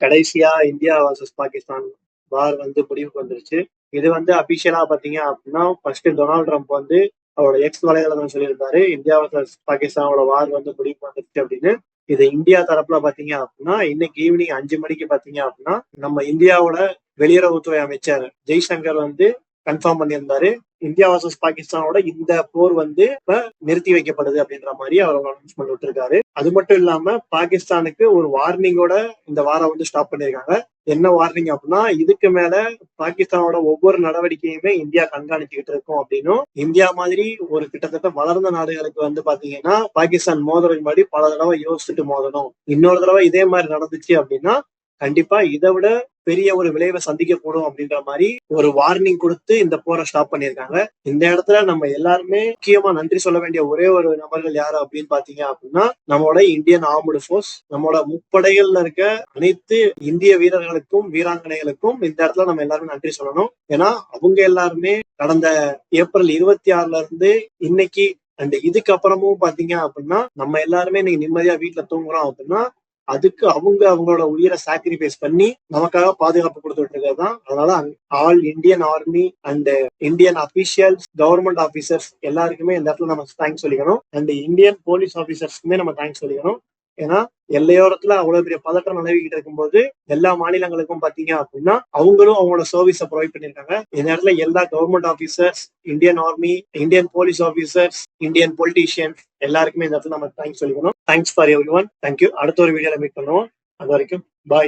கடைசியா India versus Pakistan வார் வந்து முடிவுக்கு வந்துருச்சு. இது வந்து அபிஷியலா பாத்தீங்க அப்படின்னா ஃபர்ஸ்ட் டொனால்ட் ட்ரம்ப் வந்து அவரோட எக்ஸ் வலைதளம் சொல்லியிருந்தாரு இந்தியா வர்சஸ் பாகிஸ்தானோட வார் வந்து முடிவுக்கு வந்துருச்சு அப்படின்னு. இது இந்தியா தரப்புல பாத்தீங்க அப்படின்னா இன்னைக்கு ஈவினிங் அஞ்சு மணிக்கு பாத்தீங்க அப்படின்னா நம்ம இந்தியாவோட வெளியுறவுத்துறை அமைச்சர் ஜெய்சங்கர் வந்து கன்ஃபார்ம் பண்ணியிருந்தாரு. இந்தியா வர்சஸ் பாகிஸ்தானோட இந்த போர் வந்து இப்ப நிறுத்தி வைக்கப்படுது அப்படின்ற மாதிரி அவர் அனௌன்ஸ்மெண்ட் விட்டுருக்காரு. அது மட்டும் இல்லாம பாகிஸ்தானுக்கு ஒரு வார்னிங்கோட இந்த வாரம் வந்து ஸ்டாப் பண்ணிருக்காங்க என்ன வார்னிங் அப்படின்னா இதுக்கு மேல பாகிஸ்தானோட ஒவ்வொரு நடவடிக்கையுமே இந்தியா கண்காணிச்சுக்கிட்டு இருக்கும் அப்படின்னும். இந்தியா மாதிரி ஒரு கிட்டத்தட்ட வளர்ந்த நாடுகளுக்கு வந்து பாத்தீங்கன்னா பாகிஸ்தான் மோதுறதுக்கு முன்னாடி பல தடவை யோசிச்சுட்டு மோதணும். இன்னொரு தடவை இதே மாதிரி நடந்துச்சு அப்படின்னா கண்டிப்பா இதை விட பெரிய ஒரு விளைவை சந்திக்க கூடும் அப்படின்ற மாதிரி ஒரு வார்னிங் கொடுத்து இந்த போரை ஸ்டாப் பண்ணியிருக்காங்க. இந்த இடத்துல நம்ம எல்லாருமே முக்கியமா நன்றி சொல்ல வேண்டிய ஒரே ஒரு நபர்கள் யாரு அப்படின்னு பாத்தீங்க அப்படின்னா நம்மளோட இந்தியன் ஆர்ம்டு ஃபோர்ஸ் நம்மளோட முப்படைகள்ல இருக்க அனைத்து இந்திய வீரர்களுக்கும் வீராங்கனைகளுக்கும் இந்த இடத்துல நம்ம எல்லாருமே நன்றி சொல்லணும். ஏன்னா அவங்க எல்லாருமே கடந்த ஏப்ரல் இருபத்தி ஆறுல இருந்து இன்னைக்கு அண்ட் இதுக்கப்புறமும் பாத்தீங்க அப்படின்னா நம்ம எல்லாருமே இன்னைக்கு நிம்மதியா வீட்டுல தூங்குறோம் அப்படின்னா அதுக்கு அவங்க அவங்களோட உயிரை சாக்ரிஃபைஸ் பண்ணி நமக்காக பாதுகாப்பு கொடுத்துட்டு இருக்கிறது தான் அதனால all Indian army and Indian officials government officers எல்லாருக்குமே இந்த இடத்துல நம்ம தேங்க்ஸ் சொல்லிக்கணும். அண்ட் இந்தியன் போலீஸ் ஆபீசர்ஸ்க்குமே நம்ம தேங்க்ஸ் சொல்லிக்கணும். ஏன்னா எல்லையோரத்துல அவ்வளவு பெரிய பதட்டம் நிலவிக்கிட்டு இருக்கும்போது எல்லா மாநிலங்களுக்கும் பாத்தீங்க அப்படின்னா அவங்களும் அவங்களோட சர்வீஸ ப்ரொவைட் பண்ணிருக்காங்க இந்த இடத்துல எல்லா government officers Indian army Indian police officers Indian politicians எல்லாருக்குமே இந்த இடத்துல நம்ம தேங்க்ஸ் சொல்லிக்கணும். Thanks for everyone thank you அடுத்த ஒரு வீடியோல மீட் பண்ணுவோம். அது வரைக்கும் பாய்